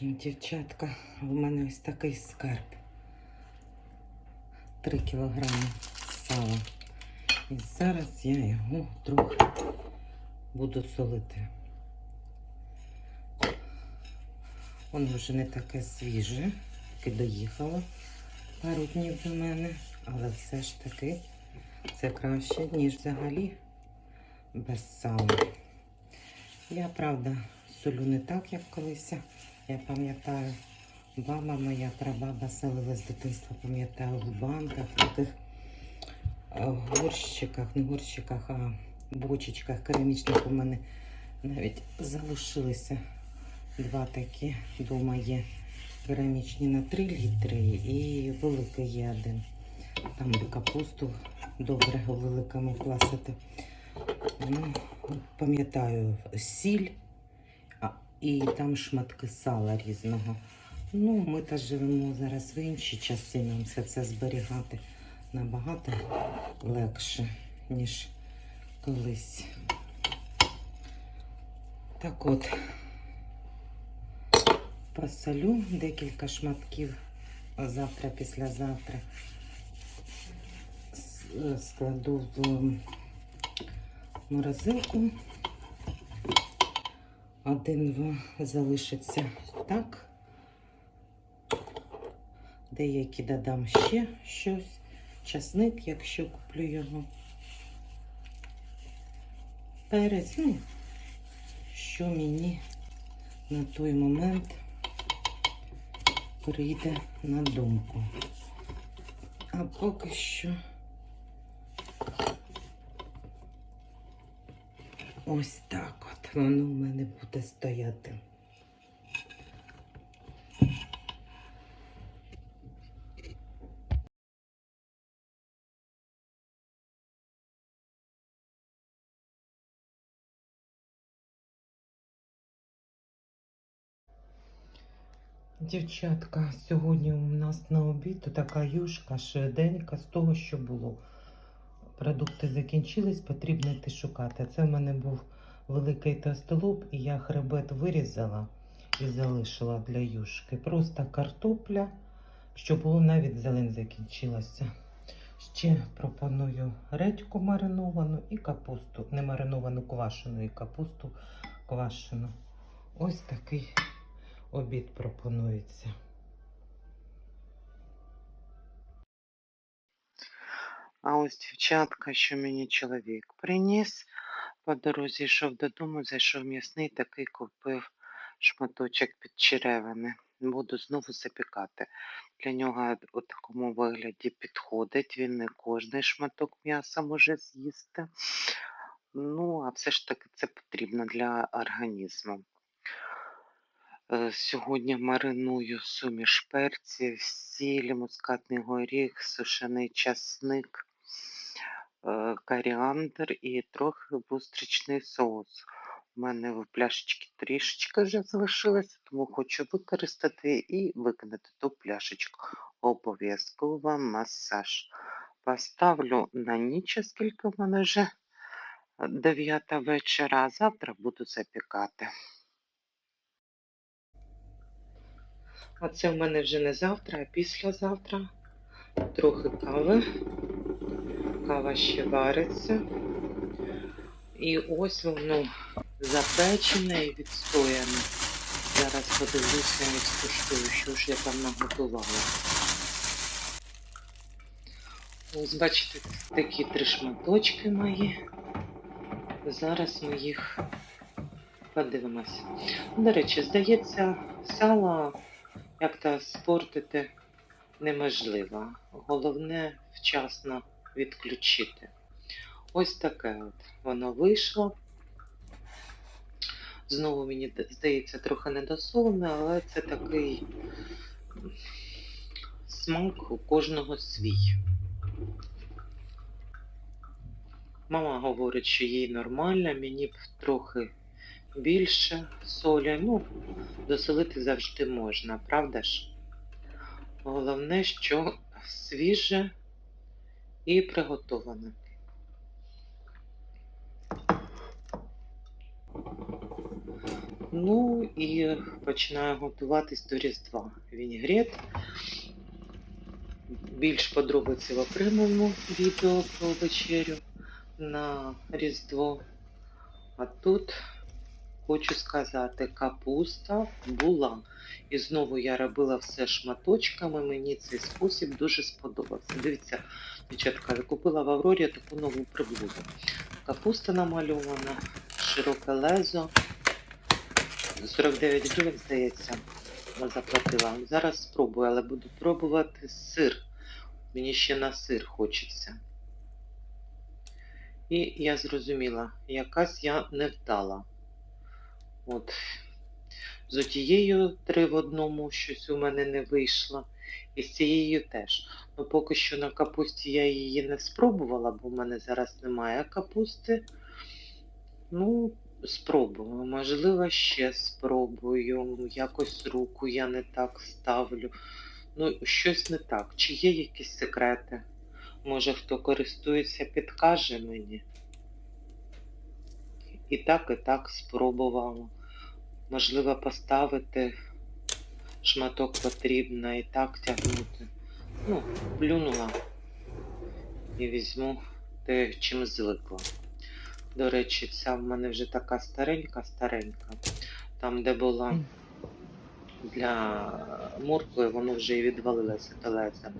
Дівчатка, у мене ось такий скарб. 3 кілограми сала. І зараз я його трохи буду солити. Воно вже не таке свіже, тільки доїхало пару днів до мене, але все ж таки це краще, ніж взагалі без сала. Я, правда, солю не так, як колись. Я пам'ятаю, баба моя прабаба селила з дитинства, пам'ятаю, в банках, в таких е, горщиках, не горщиках, а бочечках керамічних у мене навіть залишилися два такі дома є керамічні на 3 літри і великий є один. Там капусту добре великому класити. Ну, пам'ятаю, сіль і там шматки сала різного. Ну, ми та живемо зараз в інші часи, нам все це зберігати набагато легше, ніж колись. Так от, посолю декілька шматків завтра, післязавтра. Складу в морозилку. Один-два залишиться так. Деякі додам ще щось. Часник, якщо куплю його. Перець, ну, що мені на той момент прийде на думку. А поки що ось так воно в мене буде стояти. Дівчатка, сьогодні у нас на обід така юшка швиденька з того, що було. Продукти закінчились, потрібно йти шукати. Це в мене був великий тостолоб, і я хребет вирізала і залишила для юшки. Просто картопля, що було навіть зелень закінчилася. Ще пропоную редьку мариновану і капусту. Не мариновану квашену і капусту квашену. Ось такий обід пропонується. А ось дівчатка, що мені чоловік приніс. По дорозі йшов додому, зайшов м'ясний, такий купив шматочок під черевини. Буду знову запікати. Для нього у такому вигляді підходить. Він не кожний шматок м'яса може з'їсти. Ну, а все ж таки це потрібно для організму. Е, Сьогодні мариную суміш перців, сіль, мускатний горіх, сушений часник, коріандр і трохи вустричний соус. У мене в пляшечці трішечки вже залишилося, тому хочу використати і викинути ту пляшечку. Обов'язково масаж. Поставлю на ніч, оскільки в мене вже 9 вечора, а завтра буду запікати. А це в мене вже не завтра, а післязавтра. Трохи кави. Кава ще вариться. І ось воно запечене і відстояне. Зараз подивлюся і скуштую, що ж я там наготувала. Ось, бачите, такі три шматочки мої. Зараз ми їх подивимося. До речі, здається, сало як-то спортити неможливо. Головне вчасно відключити. Ось таке от воно вийшло. Знову мені здається трохи недосолене, але це такий смак у кожного свій. Мама говорить, що їй нормально, мені б трохи більше солі. Ну, досолити завжди можна, правда ж? Головне, що свіже і приготоване. Ну і починаю готуватись до Різдва. Вінігрет. Більш подробиці в окремому відео про вечерю на Різдво. А тут хочу сказати, капуста була. І знову я робила все шматочками. Мені цей спосіб дуже сподобався. Дивіться, дівчатка, я купила в Аврорі таку нову приблуду. Капуста намальована, широке лезо. 49 гривень, здається, заплатила. Зараз спробую, але буду пробувати сир. Мені ще на сир хочеться. І я зрозуміла, якась я не вдала. От. З отією три в одному щось у мене не вийшло. І з цією теж. Ну, поки що на капусті я її не спробувала, бо в мене зараз немає капусти. Ну, спробую. Можливо, ще спробую. Якось руку я не так ставлю. Ну, щось не так. Чи є якісь секрети? Може, хто користується, підкаже мені. І так, і так спробувала. Можливо, поставити шматок потрібно і так тягнути. Ну, плюнула і візьму те, чим звикла. До речі, ця в мене вже така старенька-старенька. Там, де була для моркви, воно вже і відвалилося телеця.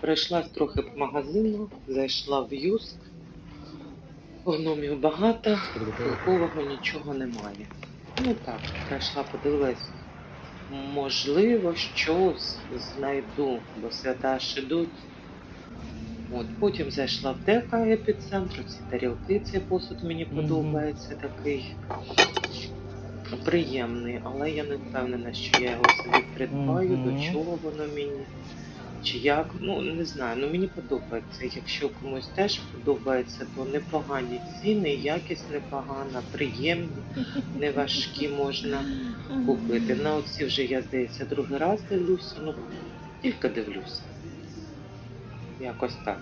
Прийшла трохи по магазину, зайшла в юск. Гномів багато, толкового нічого немає. Ну так, прийшла, подивилась. Можливо, щось знайду, бо свята ж ідуть. От, потім зайшла в дека епіцентру, ці тарілки, цей посуд мені подобається такий приємний, але я не впевнена, що я його собі придбаю, до чого воно мені. Чи як, ну не знаю, ну мені подобається. Якщо комусь теж подобається, то непогані ціни, якість непогана, приємні, не важкі можна купити. На оці вже я, здається, другий раз дивлюся, ну тільки дивлюся. Якось так.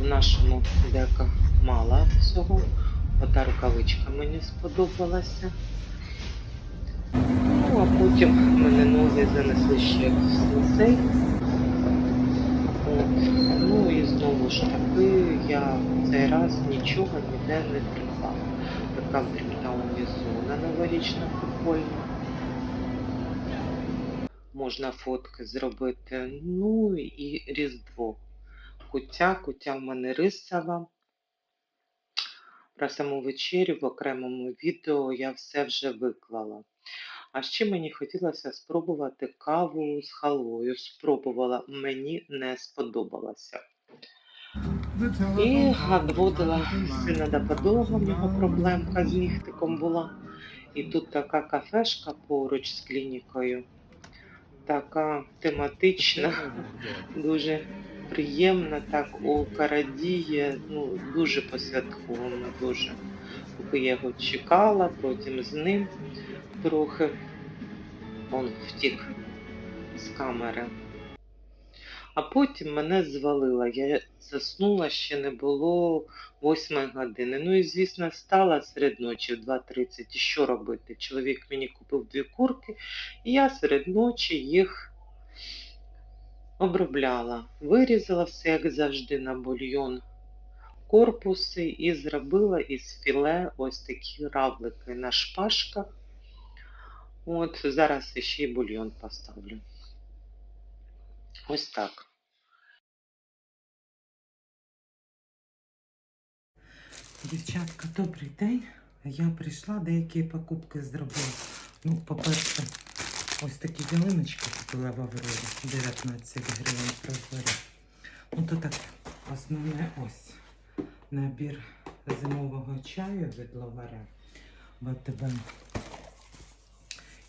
В нашому дека мало всього. Ота рукавичка мені сподобалася. Ну, а потім мене ноги занесли ще в сенсей. Ну і знову ж таки, я цей раз нічого ніде не придбала. Така дрібна унізона новорічна прикольна. Можна фотки зробити. Ну і Різдво. Куття, куття в мене рисова. Про саму вечерю в окремому відео я все вже виклала. А ще мені хотілося спробувати каву з халвою. Спробувала, мені не сподобалося. І відводила сина до подолога, в нього проблемка з нігтиком була. І тут така кафешка поруч з клінікою, така тематична, дуже приємна, так око радіє, ну, дуже по-святковому, дуже. Поки я його чекала, потім з ним трохи он втік з камери. А потім мене звалило. Я заснула, ще не було 8 години. Ну і, звісно, встала серед ночі в 2.30. І що робити? Чоловік мені купив дві курки, і я серед ночі їх обробляла. Вирізала все, як завжди, на бульйон корпуси і зробила із філе ось такі равлики на шпажках. От зараз ще й бульйон поставлю. Ось так. Дівчатка, добрий день. Я прийшла, деякі покупки зробила. Ну, по-перше, ось такі ялиночки купила в Аврорі. 19 гривень прозорі. Ну, то так, основне ось набір зимового чаю від ловаря ВТБ.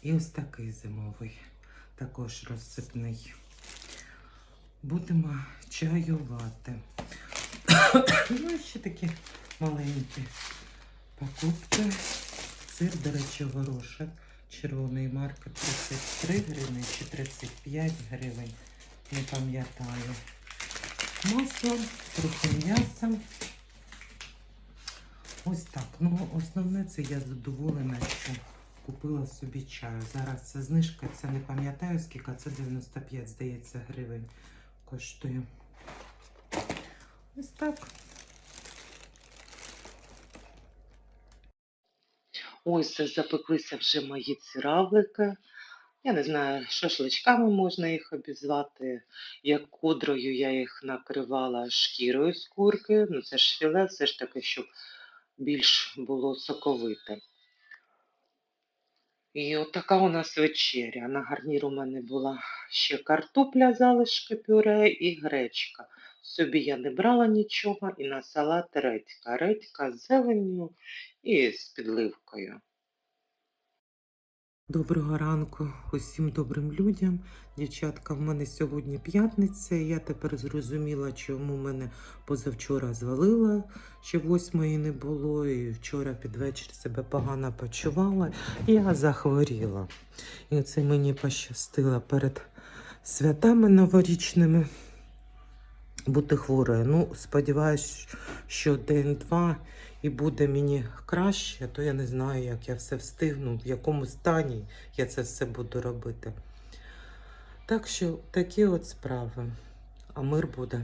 І ось такий зимовий, також розсипний. Будемо чаювати. ну і ще такі маленькі покупки. Сир, до речі, горошок. Червоної марки 33 гривні чи 35 гривень. Не пам'ятаю. Масло, трохи м'яса. Ось так. Ну, основне це я задоволена, що купила собі чаю. Зараз це знижка, це не пам'ятаю скільки, це 95, здається, гривень коштує. Ось так. Ось запеклися вже мої циравлики. Я не знаю, шашличками можна їх обізвати. Як кудрою я їх накривала шкірою з курки. Ну це ж філе, все ж таки, щоб більш було соковите. І от така у нас вечеря. На гарнір у мене була ще картопля, залишки пюре і гречка. Собі я не брала нічого, і на салат редька. Редька з зеленню і з підливкою. Доброго ранку усім добрим людям. Дівчатка, в мене сьогодні п'ятниця. Я тепер зрозуміла, чому мене позавчора звалила, ще восьмої не було, і вчора під вечір себе погано почувала. Я захворіла. І це мені пощастило перед святами новорічними бути хворою. Ну, сподіваюсь, що день-два і буде мені краще, то я не знаю, як я все встигну, в якому стані я це все буду робити. Так що такі от справи. А мир буде.